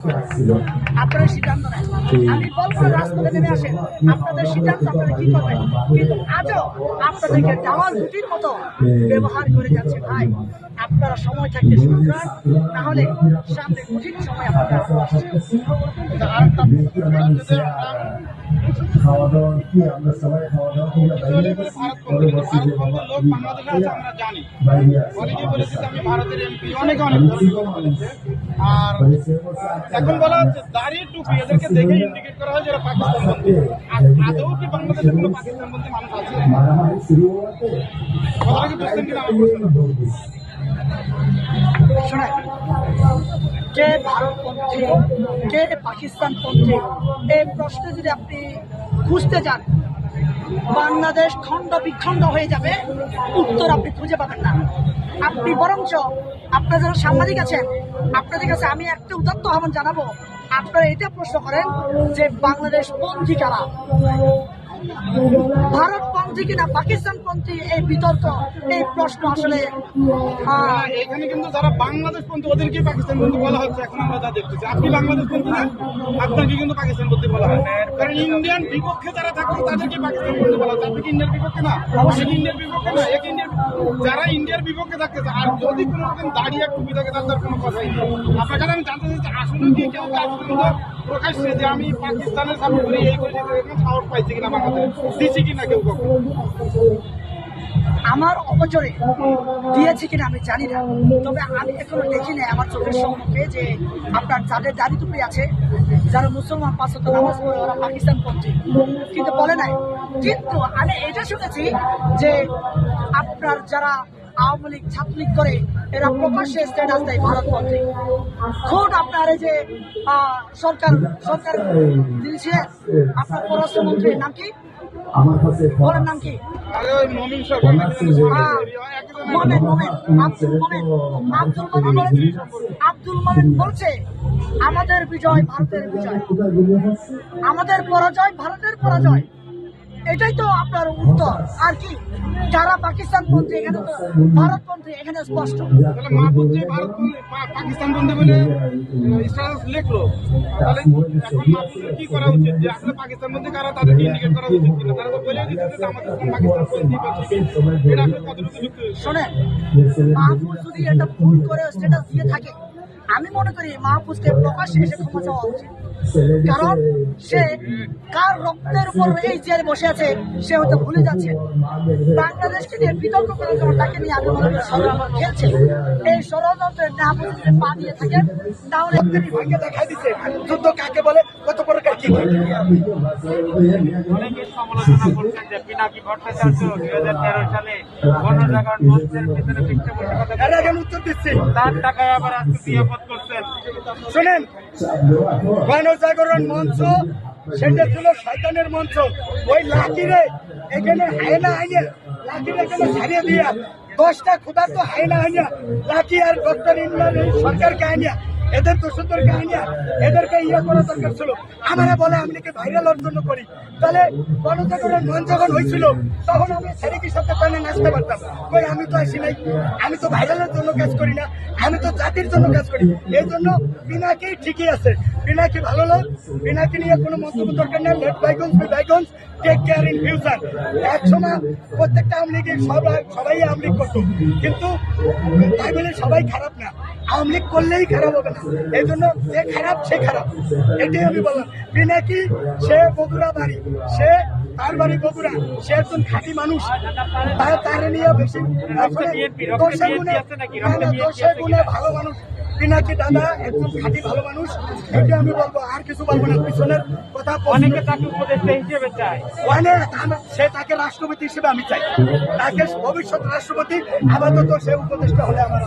আপনারা সিদ্ধান্ত নেন। আমি আসেন। আপনাদের সিদ্ধান্ত আপনারা কি করবেন। কিন্তু আজও আপনাদেরকে ডাওয়াল রুটির মতো ব্যবহার করে যাচ্ছে ভাই। আপনারা সময় থাকতে শুরু করেন তাহলে সামনে কঠিন সময় আপনারা খাওয়া দাওয়া কি? আমরা সবাই খাওয়া দাওয়া করে বাইরে বাবা বাইরে আর এখন বলা হচ্ছে দাঁড়িয়ে টুপি এদেরকে দেখে ইন্ডিকেট করা হয় যারা পাকিস্তান বন্ধু আদৌ কি বাংলাদেশে কোনো পাকিস্তান বন্ধু মানুষ আছে? মারামারি শুরু হওয়াতে কথাটা কি বুঝছেন কিনা আমার প্রশ্ন? দৌড় দিছি। শোনেন, কে ভারতপন্থী, কে পাকিস্তানপন্থী, এই প্রশ্নে যদি আপনি খুঁজতে যান, বাংলাদেশ খণ্ড বিখণ্ড হয়ে যাবে, উত্তর আপনি খুঁজে পাবেন না। আপনি বরঞ্চ আপনার যারা সাংবাদিক আছেন, আপনাদের কাছে আমি একটা উদাত্ত আহ্বান জানাব, আপনারা এটা প্রশ্ন করেন যে বাংলাদেশ পন্থী কারা? ভারতপন্থী কিনা পাকিস্তানপন্থী এই বিতর্ক এই প্রশ্ন আসলে এখানে কিন্তু যারা বাংলাদেশ বন্ধু ওদেরকে পাকিস্তান বন্ধু বলা হচ্ছে এখন আমরা যা দেখতেছি আপনি বাংলাদেশ বন্ধু না আপনাকে কিন্তু পাকিস্তান বন্ধু বলা হয় কারণ ইন্ডিয়ান বিপক্ষে যারা থাকতো তাদেরকে পাকিস্তান বন্ধু বলা হচ্ছে আপনি ইন্ডিয়ার বিপক্ষে না অবশ্যই ইন্ডিয়ার বিপক্ষে না এক ইন্ডিয়ার যারা ইন্ডিয়ার বিপক্ষে থাকতেছে আর যদি কোনো রকম দাঁড়িয়ে টুপি থাকে তাদের কোনো কথাই নেই আপনার কাছে আমি জানতে চাচ্ছি আসলে কি কেউ কাজ প্রকাশ্যে যে আমি পাকিস্তানের সাপোর্ট করি এই করি সাহস পাইছি কিনা বাংলাদেশ দিছি কিনা কেউ কখনো আমার অপচরে দিয়েছে কিনা আমি জানি না। তবে আমি এখনও দেখি না আমার চোখের সম্মুখে যে আপনার যাদের দাড়ি আছে, যারা মুসলমান, পাঁচ নামাজ পড়ে, ওরা পাকিস্তান পন্থী। কিন্তু বলে নাই। কিন্তু আমি এটা শুনেছি যে আপনার যারা আওয়ামী লীগ, ছাত্রলীগ করে, এরা প্রকাশ্যে স্ট্যাটাস দেয় ভারতপন্থী খোদ আপনার এই যে সরকার সরকার ছিলেন আপনার পররাষ্ট্রমন্ত্রীর নাম কি? আমার কাছে বলেন নাম কি? আরে ওই মমিন সরকার নাকি যেন হ্যাঁ। একজন মোমেন মোমেন আব্দুল মোমেন আব্দুল মোমেন বলছে আব্দুল মোমেন বলছে আমাদের বিজয় ভারতের বিজয়। আমাদের পরাজয় ভারতের পরাজয়। এটাই তো আপনার উত্তর। আর কি যারা পাকিস্তান পন্থী এখানে তো ভারত পন্থী এখানে স্পষ্ট। পাকিস্তান বন্ধু বলে লিখলো। তাহলে এখন কি করা উচিত? যে আসলে পাকিস্তান বন্ধু কারা তাদেরকে ইন্ডিকেট করা উচিত কিনা? তারা তো বলে দিচ্ছে যে আমাদের কোনো পাকিস্তান বন্ধু এটা আসলে কতটুকু যুক্ত শোনেন মাহফুজ যদি এটা ভুল করে স্ট্যাটাস দিয়ে থাকে আমি মনে করি মাহফুজকে প্রকাশ্যে এসে ক্ষমা চাওয়া উচিত। কারণ সে কার রক্তের উপর এই জেল বসে আছে সে হয়তো ভুলে যাচ্ছে। বাংলাদেশকে নিয়ে বিতর্ক করার জন্য তাকে নিয়ে আমি মনে করি ষড়যন্ত্র খেলছে। এই ষড়যন্ত্রের না যদি পা দিয়ে থাকেন তাহলে তিনি ভাগ্যে দেখাই দিচ্ছে যুদ্ধ কাকে বলে? কত প্রকার কি কি অনেকে সমালোচনা করছেন যে পিনাকি ভট্টাচার্য দুই হাজার তেরো সালে গণজাগরণ মঞ্চের ভিতরে পৃষ্ঠপোষকতা এর আগে আমি উত্তর দিচ্ছি। তার টাকায় আবার আজকে করছেন। শুনেন গণজাগরণ মঞ্চ, সেটা ছিল শয়তানের মঞ্চ। ওই লাকিরে এখানে হায়না হাইনে লাকির এখানে ছাড়িয়ে দিয়া, দশটা ক্ষুধার্ত হায়না হাইনা লাকি আর ডক্টর এই সরকারকে আইনা এদের দোষদেরকে আইনা এদেরকে ইয়ে করা দরকার ছিল। আমারা বলে আমি নাকি ভাইরাল জন্য করি। তাহলে গণজাগরণ মঞ্চ যখন হয়েছিল, তখন আমি সেরিকির সাথে টানে নাচতে পারতাম। কই, আমি তো আসি নাই। আমি তো ভাইরালের জন্য কাজ করি না, আমি তো জাতির জন্য কাজ করি। এই জন্য পিনাকি ঠিকই আছে। পিনাকি ভালো লোক, পিনাকি নিয়ে কোনো মন্তব্য দরকার নেই। Let bygones be bygones take care in future এক সময় প্রত্যেকটা আওয়ামী লীগের সবাই সবাই আওয়ামী লীগ করতো। কিন্তু তাই বলে সবাই খারাপ না। আওয়ামী লীগ করলেই খারাপ হবে না। এই জন্য যে খারাপ সে খারাপ। এটাই আমি বললাম। পিনাকি সে বগুড়া বাড়ি সে তার বাড়ি বগুড়া সে একজন খাঁটি মানুষ। তার তার নিয়ে বেশি আসলে দোষে গুণে না, না, দোষে গুণে ভালো মানুষ পিনাকি দাদা একজন খাঁটি ভালো মানুষ এটা আমি বলব আর কিছু বলব না পিছনের কথা অনেকে তাকে উপদেষ্টা হিসেবে চাই সে তাকে রাষ্ট্রপতি হিসেবে আমি চাই। তাকে ভবিষ্যৎ রাষ্ট্রপতি আপাতত সে উপদেষ্টা হলে আমার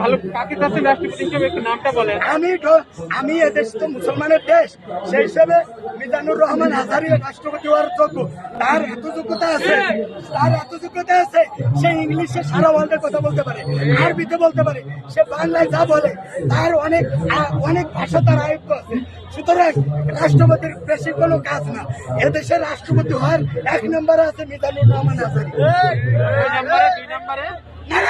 ভালো কাকে চাচ্ছেন রাষ্ট্রপতি হিসেবে একটু নামটা বলেন। আমি আমি এদেশ তো মুসলমানের দেশ। সেই হিসেবে মিজানুর রহমান আজহারি রাষ্ট্রপতি হওয়ার যোগ্য। তার এত যোগ্যতা আছে তার এত যোগ্যতা আছে সে ইংলিশে সারা ওয়ার্ল্ডের কথা বলতে পারে আরবিতে বলতে পারে সে বাংলায় যা বলে তার অনেক অনেক ভাষা তার আয়ত্ত আছে। সুতরাং রাষ্ট্রপতির বেশি কোনো কাজ না। এদেশের রাষ্ট্রপতি হওয়ার এক নম্বরে আছে মিজানুর রহমান আজহারি দুই নম্বরে। দুই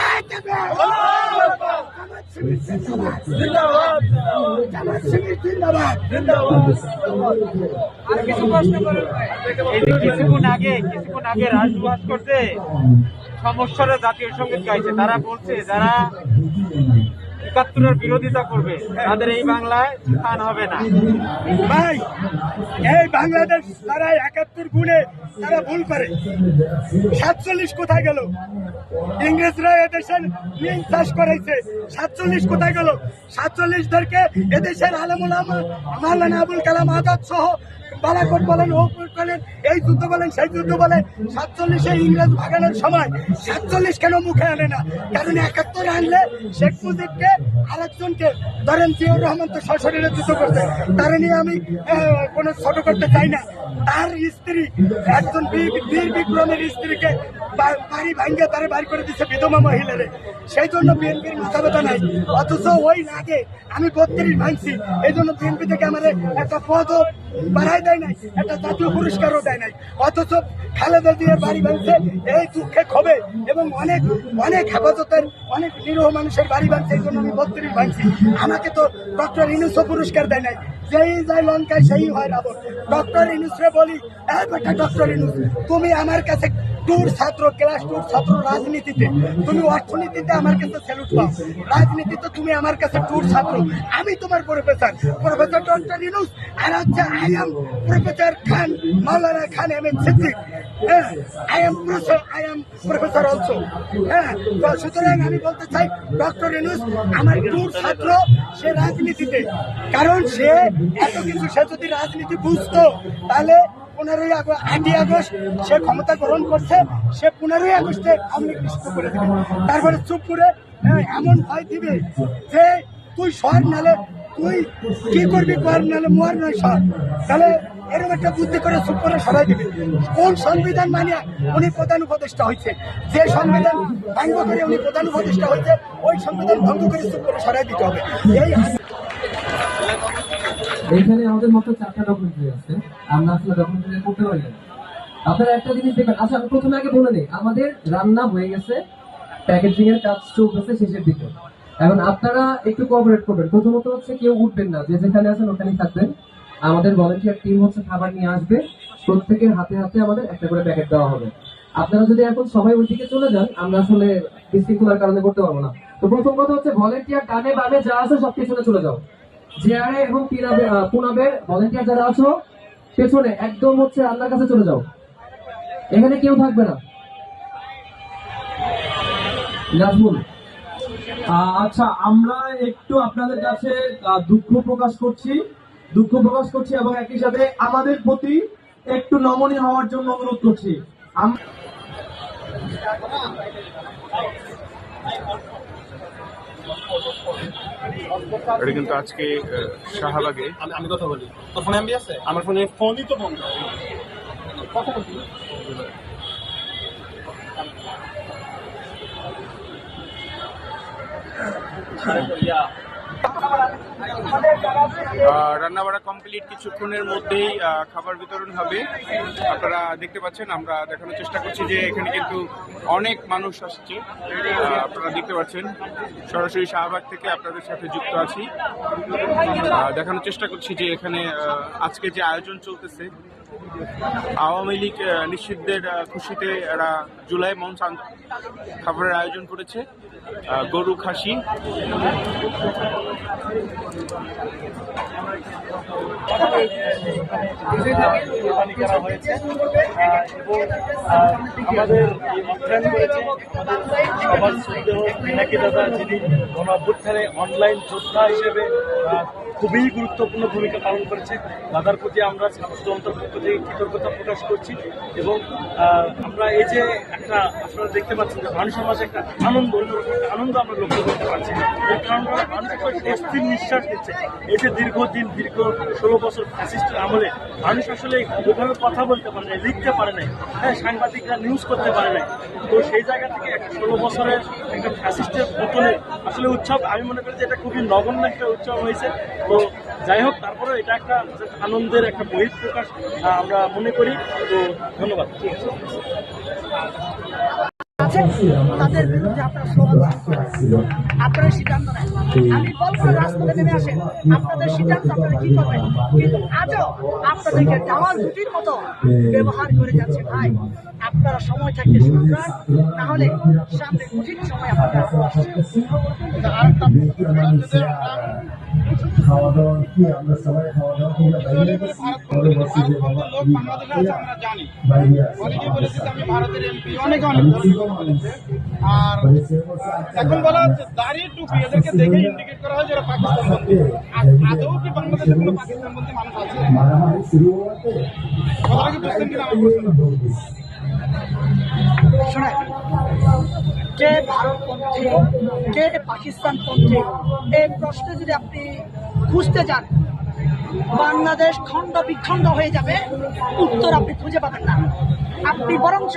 কিছুক্ষণ আগে কিছুক্ষণ আগে সমস্যার জাতীয় সংগীত গাইছে তারা বলছে যারা একাত্তরের বিরোধিতা করবে, তাদের এই বাংলায় স্থান হবে না। ভাই, এই বাংলাদেশ তারা একাত্তর গুণে তারা ভুল করে। সাতচল্লিশ কোথায় গেল? ইংরেজরা এদেশের নীল চাষ করাইছে। সাতচল্লিশ কোথায় গেল? সাতচল্লিশদেরকে এদেশের আলমুল মাওলানা আবুল কালাম আজাদ সহ বালাকোট বলেন ওপুর বলেন এই যুদ্ধ বলেন, সেই যুদ্ধ বলেন, সাতচল্লিশে ইংরেজ ভাগানোর সময় সাতচল্লিশ কেন মুখে আনে না? কারণ একাত্তরে আনলে শেখ মুজিবকে আরেকজনকে ধরেন জিয়াউর রহমান তো সশরীরে যুদ্ধ করতে। তার নিয়ে আমি কোনো ছোট করতে চাই না। তার স্ত্রী, একজন বীর বিক্রমের স্ত্রীকে বাড়ি ভাঙ্গে তারে বাড়ি করে দিচ্ছে বিধবা মহিলারে। সেই জন্য বিএনপির মাথা ব্যথা নাই। অথচ ওই লাগে আমি বত্রিশ ভাঙছি। এই জন্য বিএনপি থেকে আমাদের একটা পদও বাড়াই দেয় নাই, একটা জাতীয় পুরস্কারও দেয় নাই। অথচ খালেদা দিয়ে বাড়ি ভাঙছে, এই দুঃখে ক্ষোভে এবং অনেক অনেক হেফাজতের, অনেক নিরীহ মানুষের বাড়ি ভাঙছে, এই জন্য আমি বত্রিশ ভাঙছি। আমাকে তো ডক্টর ইনুসও পুরস্কার দেয় নাই। যেই যায় লঙ্কায় সেই হয় রাবণ। ডক্টর ইনুসরে বলি ডক্টর ইনুস তুমি আমার কাছে টুর ছাত্র, ক্লাস টুর ছাত্র রাজনীতিতে। তুমি অর্থনীতিতে আমার কাছে স্যালুট পাও। রাজনীতিতে তুমি আমার কাছে টুর ছাত্র। আমি তোমার প্রফেসর প্রফেসর ডক্টর ইনুস আর হচ্ছে I am professor Khan, Maulana Khan M M Siddique. হ্যাঁ I am I am professor also হ্যাঁ সুতরাং আমি বলতে চাই ডক্টর ইনুস আমার টুর ছাত্র, সে রাজনীতিতে। কারণ সে এত কিছু, সে যদি রাজনীতি বুঝতো, তাহলে পনেরোই আগস্ট আটই আগস্ট সে ক্ষমতা গ্রহণ করছে সে পনেরোই আগস্টে আওয়ামী করে দিবে। তারপরে চুপ করে হ্যাঁ, এমন ভয় দিবে যে তুই সর নালে তুই কি করবি কর নালে মোয়ার নয় সর। তাহলে এরকম একটা বুদ্ধি করে চুপ করে সরাই দিবে। কোন সংবিধান মানিয়া উনি প্রধান উপদেষ্টা হয়েছে যে সংবিধান ভঙ্গ করে উনি প্রধান উপদেষ্টা হয়েছে ওই সংবিধান ভঙ্গ করে চুপ করে সরাই দিতে হবে। এই এইখানে আমাদের মতো চারটা ডকুমেন্টারি আছে আমরা আসলে ডকুমেন্টারি করতে পারি না। আপনারা একটা জিনিস দেখবেন। আচ্ছা আমি প্রথমে আগে বলে নিই। আমাদের রান্না হয়ে গেছে। প্যাকেজিং এর কাজ চলতেছে শেষের দিকে। এখন আপনারা একটু কোঅপারেট করবেন। প্রথমত হচ্ছে কেউ উঠবেন না। যে যেখানে আছেন ওখানেই থাকবেন। আমাদের ভলেন্টিয়ার টিম হচ্ছে খাবার নিয়ে আসবে। প্রত্যেকের হাতে হাতে আমাদের একটা করে প্যাকেট দেওয়া হবে। আপনারা যদি এখন সবাই ওইদিকে চলে যান, আমরা আসলে বিশৃঙ্খলার কারণে করতে পারব না। তো প্রথম কথা হচ্ছে ভলেন্টিয়ার ডানে বামে যা আছে সব পিছনে চলে যাও। জেআরএ এবং পিনাবে পুনাবের ভলেন্টিয়ার যারা আছো পেছনে একদম হচ্ছে আল্লাহর কাছে চলে যাও। এখানে কেউ থাকবে না। আচ্ছা আমরা একটু আপনাদের কাছে দুঃখ প্রকাশ করছি, দুঃখ প্রকাশ করছি এবং একই সাথে আমাদের প্রতি একটু নমনীয় হওয়ার জন্য অনুরোধ করছি। আম- এটা কিন্তু আজকে শাহবাগে। আমি আমি কথা বলি। তোর ফোনে এমবি আছে? আমার ফোনে ফোনই তো বন্ধ। কথা বলছি রান্না বাড়া কমপ্লিট কিছুক্ষণের মধ্যেই খাবার বিতরণ হবে। আপনারা দেখতে পাচ্ছেন, আমরা দেখানোর চেষ্টা করছি যে এখানে কিন্তু অনেক মানুষ আসছে। আপনারা দেখতে পাচ্ছেন, সরাসরি শাহবাগ থেকে আপনাদের সাথে যুক্ত আছি। দেখানোর চেষ্টা করছি যে এখানে আজকে যে আয়োজন চলতেছে আওয়ামী লীগ নিষিদ্ধের খুশিতে এরা জুলাই মঞ্চ খাবারের আয়োজন করেছে। গরু খাসি। অভ্যুত্থানে অনলাইন যোদ্ধা হিসেবে খুবই গুরুত্বপূর্ণ ভূমিকা পালন করেছে দাদার প্রতি আমরা ছাত্র অন্তর্ভুক্ত থেকে কৃতজ্ঞতা প্রকাশ করছি এবং আমরা এই যে একটা আপনারা দেখতে পাচ্ছেন যে মানুষের মাঝে একটা আনন্দ আনন্দ আমরা লক্ষ্য করতে পারছি। এর কারণে মানুষ একটা নিঃশ্বাস নিচ্ছে। এই যে দীর্ঘদিন, দীর্ঘ ষোলো বছর ফ্যাসিস্টের আমলে মানুষ আসলে ওইভাবে কথা বলতে পারে না লিখতে পারে নাই। হ্যাঁ সাংবাদিকরা নিউজ করতে পারে নাই। তো সেই জায়গা থেকে একটা ষোলো বছরের একটা ফ্যাসিস্টের পতনে আসলে উৎসব, আমি মনে করি যে এটা খুবই নগণ্য একটা উৎসব হয়েছে। তো যাই হোক, তারপরে এটা একটা আনন্দের একটা বহিঃপ্রকাশ আমরা মনে করি। তো ধন্যবাদ। ঠিক আছে আছে সিদ্ধান্ত নেন। আমি বলব নেমে আসেন। আপনাদের সিদ্ধান্ত আপনারা কি করবেন? কিন্তু আজও আপনাদেরকে দেওয়াল দুটির মতো ব্যবহার করে যাচ্ছে ভাই। আপনারা সময় থাকতে শুনবেন না হলে সামনে কঠিন সময় আপনাদের আসছে খাওয়া দাওয়া কি? আমরা সবাই খাওয়া দাওয়া বাইরে আর বলছে, আচ্ছা, এখন বলা হচ্ছে দাঁড়িয়ে টুপি এদেরকে দেখে ইন্ডিকেট করা হয় যারা পাকিস্তান আদৌ কি বাংলাদেশে কোনো পাকিস্তান বন্দী মানুষ আছে? শুরু কথাটা কি কিনা আমার প্রশ্ন। শোনেন, কে ভারতপন্থী, কে পাকিস্তানপন্থী, এই প্রশ্নে যদি আপনি খুঁজতে যান, বাংলাদেশ খণ্ড বিখণ্ড হয়ে যাবে, উত্তর আপনি খুঁজে পাবেন না। আপনি বরঞ্চ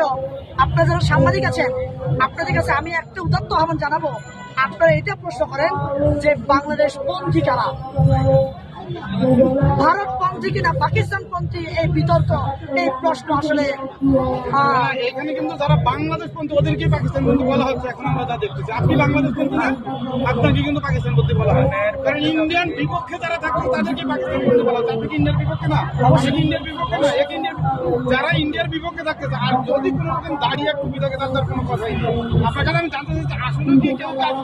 আপনার যারা সাংবাদিক আছেন, আপনাদের কাছে আমি একটা উদাত্ত আহ্বান জানাব, আপনারা এটা প্রশ্ন করেন যে বাংলাদেশ পন্থী কারা? ভারতপন্থী কিনা পাকিস্তানপন্থী এই বিতর্ক, এই প্রশ্ন আসলে এখানে কিন্তু যারা ওদেরকে বলা হচ্ছে, এখন আমরা যা দেখতেছি। আপনি না? আপনাকে কিন্তু বলা হয় কারণ ইন্ডিয়ান বিপক্ষে যারা থাকবে, তাদেরকে পাকিস্তান বন্দী বলা হচ্ছে। আপনি ইন্ডিয়ার বিপক্ষে না? অবশ্যই ইন্ডিয়ার বিপক্ষে না? এক ইন্ডিয়ার যারা ইন্ডিয়ার বিপক্ষে থাকতেছে আর যদি কোনো রকম দাঁড়িয়ে টুপি থাকে, তার কোনো কথাই নেই। আপনার কাছে আমি জানতে চাচ্ছি আসলে কি কেউ কাজ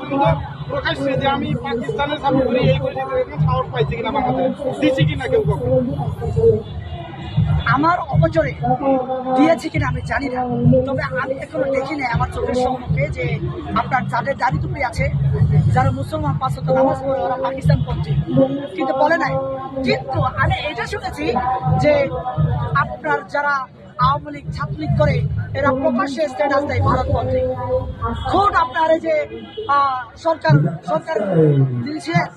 প্রকাশ্যে যে আমি পাকিস্তানের সাপোর্ট করি এই সাহস পাইছি কিনা বাংলাদেশ কিনা কেউ কখনো? আমার অবচরে দিয়েছে কিনা আমি জানি না। তবে আমি এখনও দেখি না আমার চোখের সম্মুখে যে আপনার যাদের দাড়ি আছে, যারা মুসলমান পাঁচশত নামাজ পড়ে, ওরা পাকিস্তান পন্থী। কিন্তু বলে নাই। কিন্তু আমি এটা শুনেছি যে আপনার যারা আওয়ামী লীগ ছাত্রলীগ করে এরা প্রকাশ্যে স্ট্যাটাস দেয় ভারতপন্থী খুব আপনার এই যে সরকার সরকার ছিলেন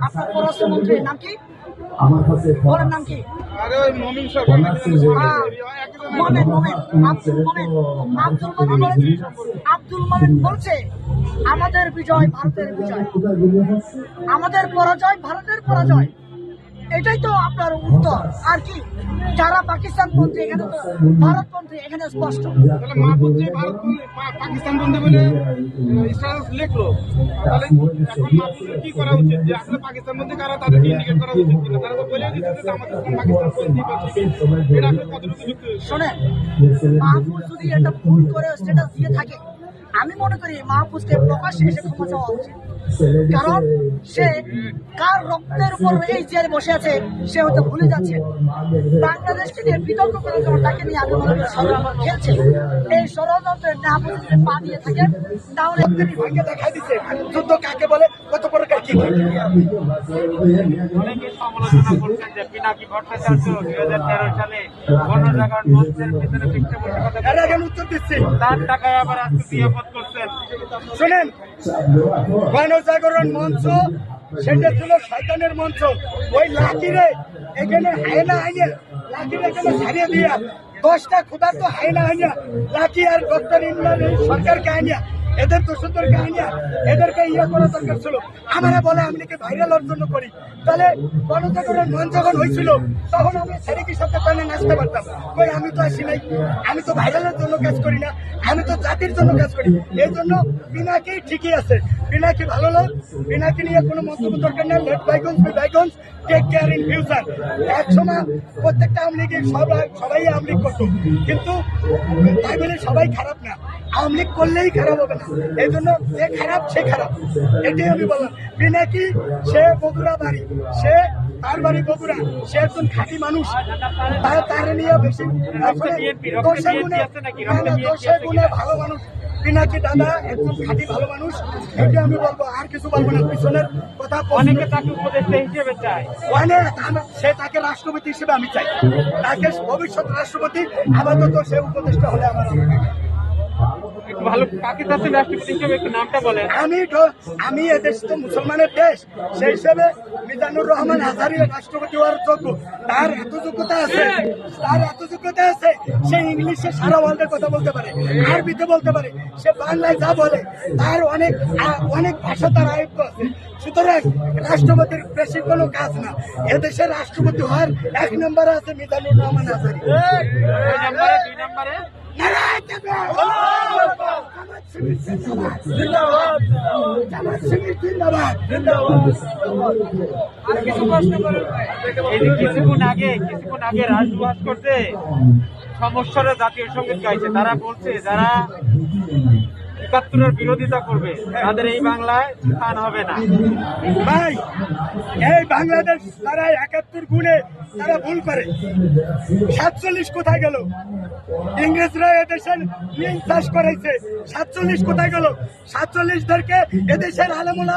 আপনার পররাষ্ট্রমন্ত্রীর নাম কি? ওনার নাম কি? মোমেন, আব্দুল মোমেন, আব্দুল মোমেন বলেছে- আমাদের বিজয় ভারতের বিজয়। আমাদের পরাজয় ভারতের পরাজয়। এটাই তো আপনার উত্তর। আর কি? যারা পাকিস্তান পন্থী এখানে তো ভারত পন্থী এখানে স্পষ্ট। পাকিস্তান বন্ধু বলে লিখলো। তাহলে কি করা উচিত? যে আসলে পাকিস্তান বন্ধু কারা তাদেরকে ইন্ডিকেট করা উচিত কিনা? তারা তো বলে দিচ্ছে যে আমাদের পাকিস্তান বন্ধু বা এটা কতটুকু যুক্তি? শোনেন মাহফুজ যদি এটা ভুল করে স্ট্যাটাস দিয়ে থাকে আমি মনে করি মাহফুজকে প্রকাশ্যে এসে ক্ষমা চাওয়া উচিত। কারণ সে কার রক্তের উপর এই জেলে বসে আছে সে হয়তো ভুলে যাচ্ছে। বাংলাদেশকে নিয়ে বিতর্ক করার জন্য তাকে নিয়ে আগে মনে ষড়যন্ত্র খেলছে। এই ষড়যন্ত্রের না বুঝে পা দিয়ে থাকে তাহলে তিনি ভাগ্যে দেখাই দিচ্ছে যুদ্ধ কাকে বলে? কত প্রকার কি অনেকে সমালোচনা করছেন যে পিনাকি ভট্টাচার্য দুই হাজার তেরো সালে গণজাগরণ মঞ্চের ভিতরে ভিক্ষা বসে কথা এর আগে আমি উত্তর দিচ্ছি। তার টাকায় আবার আজকে বিয়াপত করছেন। শোনেন Bueno, Zagorón Monzo, সেটা ছিল শয়তানের মঞ্চ। ওই লাকিরে এখানে হায়না আইনে লাকিরে এখানে ছাড়িয়ে দিয়া, দশটা ক্ষুধার তো হায়না আইনা লাকি আর ডক্টর ইমরান সরকারকে আইনা এদের দোষদেরকে আইনা এদেরকে ইয়ে করা দরকার ছিল। আমারা বলে, আমি নাকি ভাইরাল ওর জন্য করি। তাহলে গণজাগরণ মঞ্চ যখন হয়েছিল তখন আমি সেরিকির সাথে টানে নাচতে পারতাম? কই, আমি তো আসি নাই। আমি তো ভাইরালের জন্য কাজ করি না। আমি তো জাতির জন্য কাজ করি। এই জন্য পিনাকি ঠিকই আছে। পিনাকি ভালো লোক বিনাকে নিয়ে কোনো মন্তব্য দরকার নেই। Let bygones be bygones take care in future এক সময় প্রত্যেকটা আওয়ামী লীগের সবাই সবাই আওয়ামী লীগ করতো। কিন্তু তাই বলে সবাই খারাপ না। আওয়ামী লীগ করলেই খারাপ হবে না। এই জন্য যে খারাপ, সে খারাপ। এটাই আমি বললাম। বিনাকি সে বগুড়া বাড়ি। সে তার বাড়ি বগুড়া। সে একজন খাঁটি মানুষ। তার তার নিয়ে বেশি দোষে গুণে দোষে গুণে ভালো মানুষ। পিনাকি দাদা একজন খাঁটি ভালো মানুষ। এটা আমি বলব আর কিছু বলব না পিছনের কথা অনেকে তাকে উপদেষ্টা হিসেবে চায়। অনেক সে তাকে রাষ্ট্রপতি হিসেবে আমি চাই। তাকে ভবিষ্যৎ রাষ্ট্রপতি আপাতত সে উপদেষ্টা হলে আমার ভালো কাকে চাচ্ছেন রাষ্ট্রপতি হিসেবে একটু নামটা বলেন। আমি আমি এদেশ তো মুসলমানের দেশ। সেই হিসেবে মিজানুর রহমান আজহারি রাষ্ট্রপতি হওয়ার যোগ্য। তার এত যোগ্যতা আছে তার এত যোগ্যতা আছে সে ইংলিশে সারা ওয়ার্ল্ডে কথা বলতে পারে আরবিতে বলতে পারে সে বাংলায় যা বলে তার অনেক অনেক ভাষা তার আয়ত্ত আছে। সুতরাং রাষ্ট্রপতির বেশি কোনো কাজ না। এদেশের রাষ্ট্রপতি হওয়ার এক নম্বরে আছে মিজানুর রহমান আজহারি। দুই নম্বরে। কিছুক্ষণ আগে কিছুক্ষণ আগে রাজবাস করতে সমস্যার জাতীয় সংগীত গাইছে। তারা বলছে যারা একাত্তরের বিরোধিতা করবে, তাদের এই বাংলায় স্থান হবে না। ভাই, এই বাংলাদেশ তারা একাত্তর গুণে তারা ভুল করে। সাতচল্লিশ কোথায় গেল? ইংরেজরা এদেশের নীল চাষ করাইছে। সাতচল্লিশ কোথায় গেল? সাতচল্লিশদেরকে এদেশের আলমুল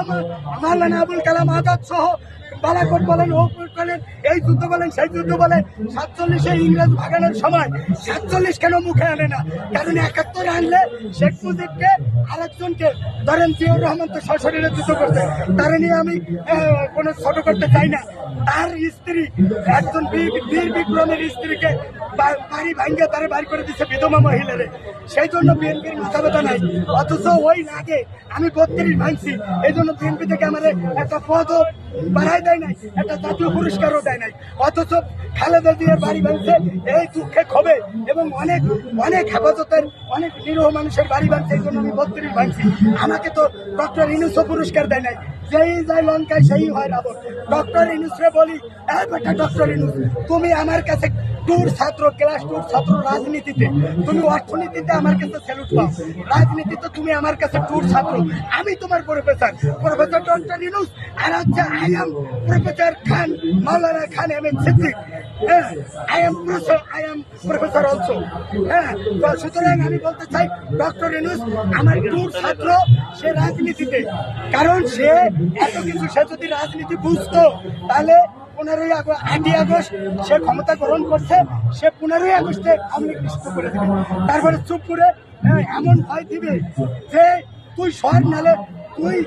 মাওলানা আবুল কালাম আজাদ সহ বালাকোট বলেন ও বলেন এই যুদ্ধ বলেন, সেই যুদ্ধ বলেন, সাতচল্লিশে ইংরেজ ভাগানোর সময় সাতচল্লিশ কেন মুখে আনে না? কারণ একাত্তর আনলে শেখ মুজিবকে আরেকজনকে ধরেন জিয়াউর রহমান তো সশরীরে যুদ্ধ করতে তার নিয়ে আমি কোনো ছোট করতে চাই না। তার স্ত্রী, একজন বীর বিক্রমের স্ত্রীকে বাড়ি ভাঙ্গে তারা বাড়ি করে দিচ্ছে বিধবা মহিলারে। সেই জন্য বিএনপির মাথা ব্যথা নাই। অথচ ওই লাগে আমি বত্রিশ ভাঙছি। এই জন্য বিএনপি থেকে আমার একটা পদও বাড়াই নাই, একটা জাতীয় পুরস্কারও দেয় নাই। অথচ খালেদা জিয়ার বাড়ি ভাঙছে, এই দুঃখে ক্ষোভে এবং অনেক অনেক হেফাজতের, অনেক নিরীহ মানুষের বাড়ি ভাঙছে, এই জন্য আমি বত্রিশ ভাঙছি। আমাকে তো ডক্টর ইনুসও পুরস্কার দেয় নাই। যেই যায় লঙ্কায় সেই হয় রাবণ ডক্টর ইনুসরে বলি এই বেটা ডক্টর ইনুস, তুমি আমার কাছে টুর ছাত্র, ক্লাস টুর ছাত্র রাজনীতিতে, তুমি অর্থনীতিতে আমার কাছে স্যালুট পাও। রাজনীতিতে তুমি আমার কাছে টুর ছাত্র, আমি তোমার প্রফেসর প্রফেসর ডক্টর ইনুস, আর হচ্ছে I am professor Khan, Maulana Khan M M Siddique. হ্যাঁ I am professor I am professor also হ্যাঁ সুতরাং আমি বলতে চাই, ডক্টর ইনুস, আমার টুর ছাত্র সে রাজনীতিতে, কারণ সে এত কিছু সে যদি রাজনীতি বুঝতো তাহলে পনেরোই আগস্ট আটই আগস্ট সে ক্ষমতা গ্রহণ করছে সে পনেরোই আগস্টে লীগ নিষিদ্ধ করে দেবে। তারপরে চুপ করে হ্যাঁ, এমন ভয় দিবে যে তুই সর নালে তুই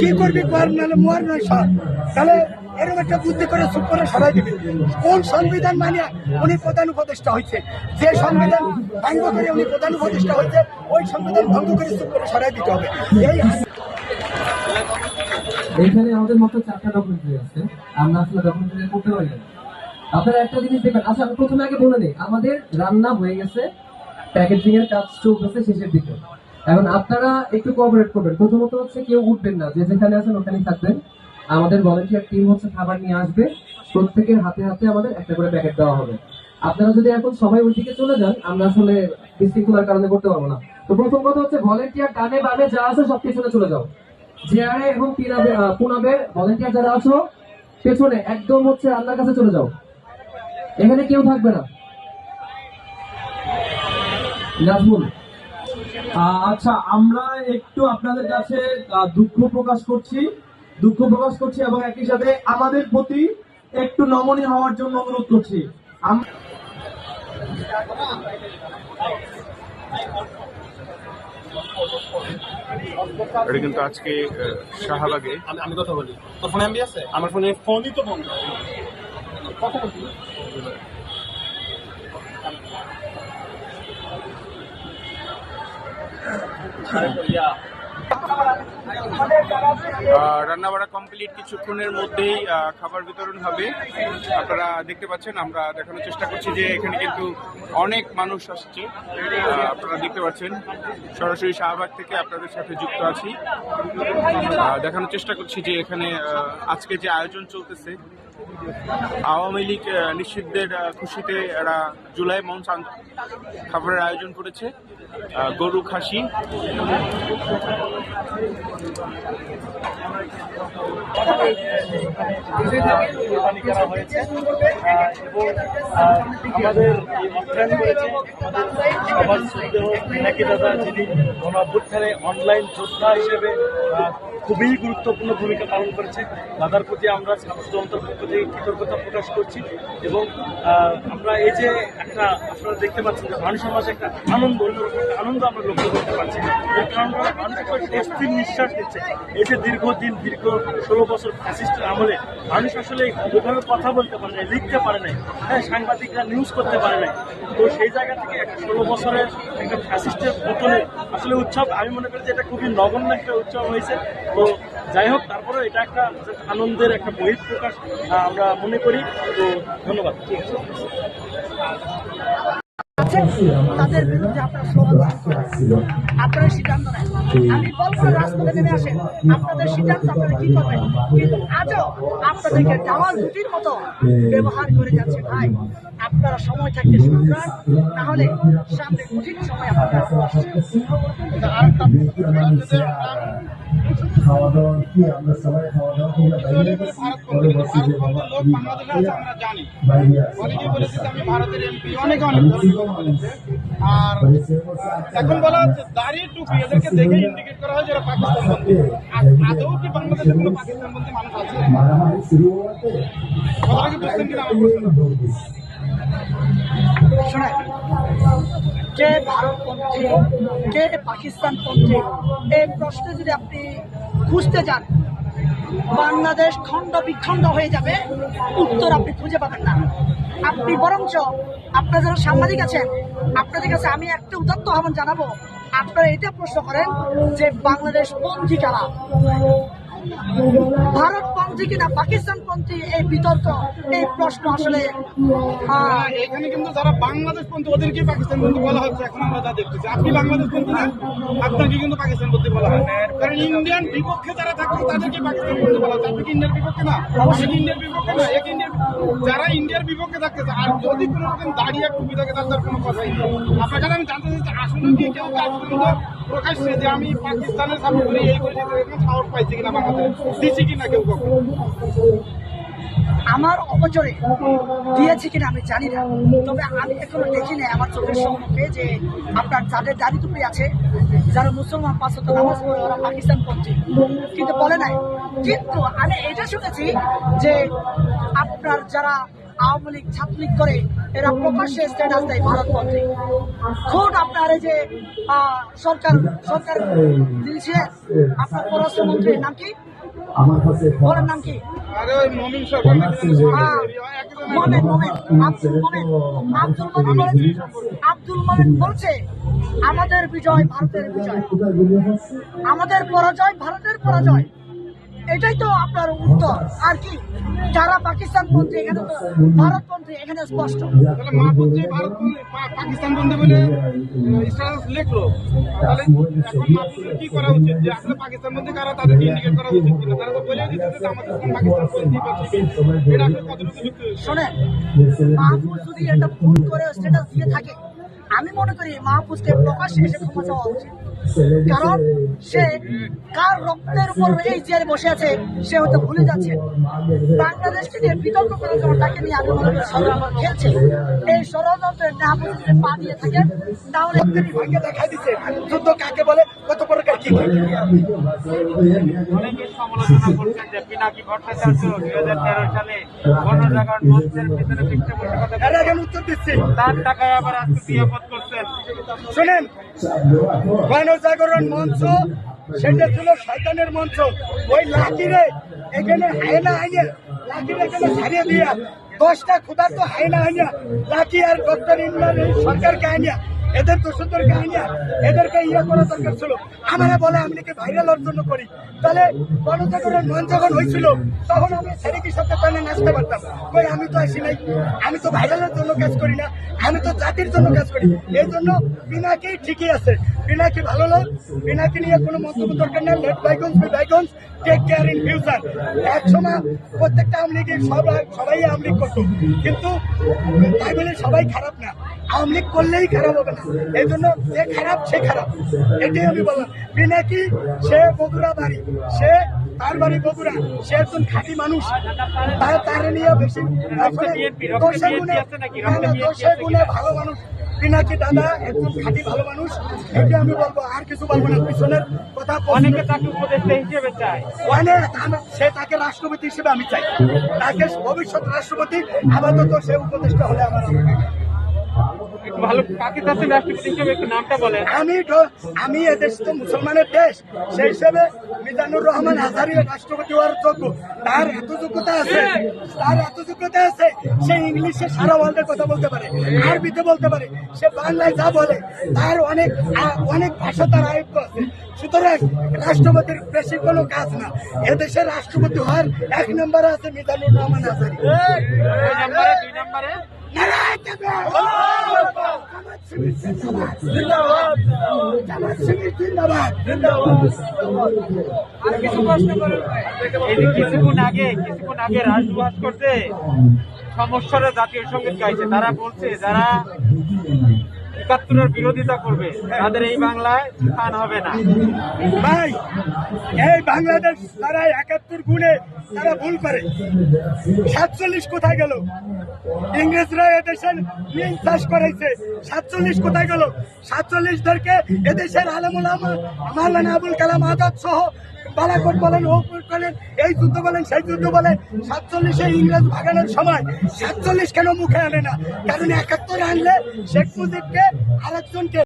কি করবি কর নালে মোয়ার নয় সর। তাহলে এরকম একটা বুদ্ধি করে চুপ করে সরাই দিবে। কোন সংবিধান মানিয়া উনি প্রধান উপদেষ্টা হয়েছে যে সংবিধান ভঙ্গ করে উনি প্রধান উপদেষ্টা হয়েছে ওই সংবিধান ভঙ্গ করে চুপ করে সরাই দিতে হবে। এই আমাদের মতো চারটা ডকুমেন্টারি আছে। আমরা আসলে ডকুমেন্টারি করতে পারি আপনারা একটা জিনিস দেখবেন। আচ্ছা আমি প্রথমে আগে বলে নেই। আমাদের রান্না হয়ে গেছে। প্যাকেজিং এর কাজ চলতেছে শেষের দিকে। এখন আপনারা একটু কোঅপারেট করবেন। প্রথমত হচ্ছে কেউ উঠবেন না। যে যেখানে আছেন ওখানেই থাকবেন। আমাদের ভলেন্টিয়ার টিম হচ্ছে খাবার নিয়ে আসবে। প্রত্যেকের হাতে হাতে আমাদের একটা করে প্যাকেট দেওয়া হবে। আপনারা যদি এখন সবাই ওইদিকে চলে যান, আমরা আসলে বিশৃঙ্খলার কারণে করতে পারব না। তো প্রথম কথা হচ্ছে ভলেন্টিয়ার ডানে বামে যা আছে সব পিছনে চলে যাও। জেআরএ এবং পিনাবে পুনাবের ভলেন্টিয়ার যারা আছো, পেছনে একদম হচ্ছে আল্লাহর কাছে চলে যাও। এখানে কেউ থাকবে না। নাজমুল। আচ্ছা আমরা একটু আপনাদের কাছে দুঃখ প্রকাশ করছি। দুঃখ প্রকাশ করছি এবং একই সাথে আমাদের প্রতি একটু নমনীয় হওয়ার জন্য অনুরোধ করছি। আম- এটা কিন্তু আজকে শাহবাগে। আমি আমি কথা বলি। তোর ফোনে এমবি আছে? আমার ফোনে ফোনই তো বন্ধ। কথা বলছি আহ, রান্নাবাড়া কমপ্লিট কিছুক্ষণের মধ্যেই খাবার বিতরণ হবে। আপনারা দেখতে পাচ্ছেন, আমরা দেখানোর চেষ্টা করছি যে এখানে কিন্তু অনেক মানুষ আসছে। আপনারা দেখতে পাচ্ছেন, সরাসরি শাহবাগ থেকে আপনাদের সাথে যুক্ত আছি। দেখানোর চেষ্টা করছি যে এখানে আজকে যে আয়োজন চলতেছে আওয়ামী লীগ নিষিদ্ধের খুশিতে এরা জুলাই মঞ্চ খাবারের আয়োজন করেছে। গরু খাসি। এবং দাদা যিনি অনলাইন যোদ্ধা হিসেবে খুবই গুরুত্বপূর্ণ ভূমিকা পালন করেছে দাদার প্রতি আমরা ছাত্র জনতার থেকে কৃতজ্ঞতা প্রকাশ করছি এবং আমরা এই যে একটা, আপনারা দেখতে পাচ্ছেন যে মানুষ সমাজে একটা আনন্দ আনন্দ আমরা লক্ষ্য করতে পারছি এর কারণ মানুষ একটা নিঃশ্বাস নিচ্ছে। এই যে দীর্ঘদিন, দীর্ঘ ষোলো বছর ফ্যাসিস্টের আমলে মানুষ আসলে ওইভাবে কথা বলতে পারে না লিখতে পারে নাই। হ্যাঁ সাংবাদিকরা নিউজ করতে পারে নাই। তো সেই জায়গা থেকে একটা ষোলো বছরের একটা ফ্যাসিস্টের পতনে আসলে উৎসব, আমি মনে করি যে এটা খুবই নগণ্য একটা উৎসব হয়েছে। তো যাই হোক, তারপরেও এটা একটা আনন্দের একটা বহিঃপ্রকাশ আমরা মনে করি। তো ধন্যবাদ। ঠিক আছে আছে তাদের বিরুদ্ধে আপনারা স্লোগান। আপনারা সিদ্ধান্ত নেন। আমি বলব রাজপথে নেমে আসেন। আপনাদের সিদ্ধান্ত আপনারা কি করবেন? কিন্তু আজও আপনাদেরকে জামাল দুটির মতো ব্যবহার করে যাচ্ছে ভাই। আপনারা সময় থাকতে শুনবেন নাহলে সামনে কঠিন সময় আপনারা খাওয়া দাওয়া কি? আমরা সবাই খাওয়া দাওয়া করে বাইরে পরে বসি যে বাবা লোক বাংলাদেশে আছে আমরা জানি। বাইরে আছে অনেকে বলেছে আমি ভারতের এমপি অনেকে অনেক আর এখন বলা হচ্ছে দাড়ি টুপি এদেরকে দেখে ইন্ডিকেট করা হয় যারা পাকিস্তান বন্ধু আদৌ কি বাংলাদেশে কোনো পাকিস্তান বন্ধু মানুষ আছে? কথাটা কি বুঝছেন কিনা আমার প্রশ্ন? কে ভারতপন্থী কে পাকিস্তানপন্থী এই প্রশ্নে যদি আপনি খুঁজতে যান বাংলাদেশ খণ্ড বিখণ্ড হয়ে যাবে। উত্তর আপনি খুঁজে পাবেন না। আপনি বরঞ্চ আপনার যারা সাংবাদিক আছেন, আপনাদের কাছে আমি একটা উদাত্ত আহ্বান জানাব। আপনারা এটা প্রশ্ন করেন যে বাংলাদেশ পন্থী কারা ভারতপন্থী কিনা পাকিস্তানপন্থী এই বিতর্ক এই প্রশ্ন আসলে আহ, এখানে কিন্তু যারা বাংলাদেশ পন্থী ওদেরকে পাকিস্তান বন্ধু বলা হচ্ছে এখন আমরা যা দেখতেছি। আপনি বাংলাদেশ পন্থী না আপনাকে কিন্তু পাকিস্তান বন্ধু বলা হয় কারণ ইন্ডিয়ান বিপক্ষে যারা থাকতো তাদেরকে পাকিস্তান বন্ধু বলা হচ্ছে। আপনি ইন্ডিয়ার বিপক্ষে না? অবশ্যই ইন্ডিয়ার বিপক্ষে না? এক ইন্ডিয়ার যারা ইন্ডিয়ার বিপক্ষে থাকতেছে আর যদি কোনো রকম দাঁড়িয়ে টুপি থাকে তার কোনো কথাই নেই। আপনার আমি জানতে চাচ্ছি আসলে কি কেউ কাজ পর্যন্ত প্রকাশ্যে যে আমি পাকিস্তানের সাপোর্ট এই করি সাহস পাইছি কিনা বাংলাদেশ দিচ্ছি কিনা কেউ কখন? আমার অপচরে দিয়েছে কিনা আমি জানি না। তবে আমি এখনও দেখি না আমার চোখের সম্মুখে যে আপনার যাদের দাড়ি আছে, যারা মুসলমান পাঁচশত নামাজ পড়ে, ওরা পাকিস্তান পন্থী। কিন্তু বলে নাই। কিন্তু আমি এটা শুনেছি যে আপনার যারা আওয়ামী লীগ ছাত্রলীগ করে এরা প্রকাশ্যে স্ট্যাটাস দেয় ভারতপন্থী খোদ আপনার এই যে সরকার সরকার তিনি ছিলেন আপনার পররাষ্ট্রমন্ত্রীর নাম কি? আমার কাছে বলেন নাম কি? মমিন মোমেন মোমেন আব্দুল মোমেন আব্দুল মোমেন আব্দুল মোমেন বলছে আমাদের বিজয় ভারতের বিজয়। আমাদের পরাজয় ভারতের পরাজয়। এটাই তো আপনার উত্তর। আর কি? যারা পাকিস্তান পন্থী এখানে তো ভারত পন্থী এখানে স্পষ্ট। পাকিস্তান বন্ধু বলে লিখলো। তাহলে এখন কি করা উচিত? যে আসলে পাকিস্তান বন্ধু কারা তাদেরকে ইন্ডিকেট করা উচিত কিনা? তারা তো বলে দিচ্ছে যে আমাদের পাকিস্তান বন্ধু বা এটা আসলে কতটুকু যুক্তি শোনেন মাহফুজ যদি এটা ভুল করে স্ট্যাটাস দিয়ে থাকে আমি মনে করি মাহফুজকে প্রকাশ্যে এসে ক্ষমা চাওয়া উচিত। কারণ সে কার রক্তের উপর এই চেয়ারে বসে আছে সে হয়তো ভুলে যাচ্ছে। বাংলাদেশকে নিয়ে বিতর্ক করার জন্য তাকে নিয়ে আমি মনে করি ষড়যন্ত্র খেলছে। এই ষড়যন্ত্রের না পা দিয়ে থাকেন। তাহলে তিনি ভাগ্যে দেখাই দিচ্ছে যুদ্ধ কাকে বলে? কত প্রকার কি কি। অনেকে সমালোচনা করছেন যে পিনাকি ভট্টাচার্য দুই হাজার তেরো সালে গণজাগরণ মঞ্চের ভিতরে উত্তর দিচ্ছি। তার টাকায় আবার আজকে বিয়াপত করছেন। শোনেন। গণজাগরণ মঞ্চ, সেটা ছিল শয়তানের মঞ্চ। ওই লাকিরে এখানে হায়না আইনে লাকিরে এখানে ছাড়িয়ে দিয়া, দশটা ক্ষুধার তো আইনা লাকি আর ডক্টর ইমরান সরকারকে আইনা এদের দোষদেরকে আইনা এদেরকে ইয়ে করা দরকার ছিল। আমারা বলে আমি নাকি ভাইরাল জন্য করি। তাহলে গণজাগরণ মন যখন হয়েছিল, তখন আমি ছেলেটির সাথে টানে নাচতে পারতাম? কই, আমি তো আসি নাই। আমি তো ভাইরালের জন্য কাজ করি না। আমি তো জাতির জন্য কাজ করি। এই জন্য বিনাকি ঠিকই আছে। বিনাকি ভালো লোক বিনাকি নিয়ে কোনো মন্তব্য দরকার নেই। Let bygones be bygones take care in future এক সময় প্রত্যেকটা আওয়ামী সবাই সবাই করতো। কিন্তু তাই বলে সবাই খারাপ না। আওয়ামী লীগ করলেই খারাপ হবে না। এই জন্য যে খারাপ সে খারাপ। এটাই আমি বললাম। বিনাকি সে বগুড়া বাড়ি সে তার বাড়ি বগুড়া সে একজন খাঁটি মানুষ। তার তার নিয়ে বেশি দোষে BNP গুণে ভালো মানুষ। পিনাকি দাদা একজন খাঁটি ভালো মানুষ? এটা আমি বলব। আর কিছু বলব না। পিছনের কথা অনেকে তাকে উপদেষ্টা হিসেবে চায়। অনেক সে তাকে রাষ্ট্রপতি হিসেবে আমি চাই। তাকে ভবিষ্যৎ রাষ্ট্রপতি আপাতত সে উপদেষ্টা হলে আমার ভালো কাকে রাষ্ট্রপতি হিসেবে একটু নামটা বলেন। আমি আমি এদেশ তো মুসলমানের দেশ। সেই হিসেবে মিজানুর রহমান হাজারি রাষ্ট্রপতি হওয়ার যোগ্য। তার এত যোগ্যতা আছে তার এত যোগ্যতা আছে সে ইংলিশে সারা ওয়ার্ল্ডের কথা বলতে পারে আরবিতে বলতে পারে সে বাংলায় যা বলে তার অনেক অনেক ভাষা তার আয়ত্ত আছে। সুতরাং রাষ্ট্রপতির বেশি কোনো কাজ না। এদেশের রাষ্ট্রপতি হওয়ার এক নম্বরে আছে মিজানুর রহমান হাজারি দুই নম্বরে। কিছুক্ষণ আগে কিছুক্ষণ আগে রাজবাস করতে সমস্যার জাতীয় সংগীত গাইছে। তারা বলছে যারা একাত্তরের বিরোধিতা করবে, তাদের এই বাংলায় স্থান হবে না। ভাই, এই বাংলাদেশ তারা একাত্তর গুণে তারা ভুল করে। সাতচল্লিশ কোথায় গেল? ইংরেজরা এদেশের মিল চাষ করাইছে। সাতচল্লিশ কোথায় গেল? সাতচল্লিশ সাতচল্লিশদেরকে এদেশের আলমুল মাওলানা আবুল কালাম আজাদ সহ বালাকোট বলেন ওপর বলেন, এই যুদ্ধ বলেন, সেই যুদ্ধ বলেন, সাতচল্লিশে ইংরেজ ভাগানোর সময় সাতচল্লিশ কেন মুখে আনে না? কারণ একাত্তর আনলে শেখ মুজিবকে আরেকজনকে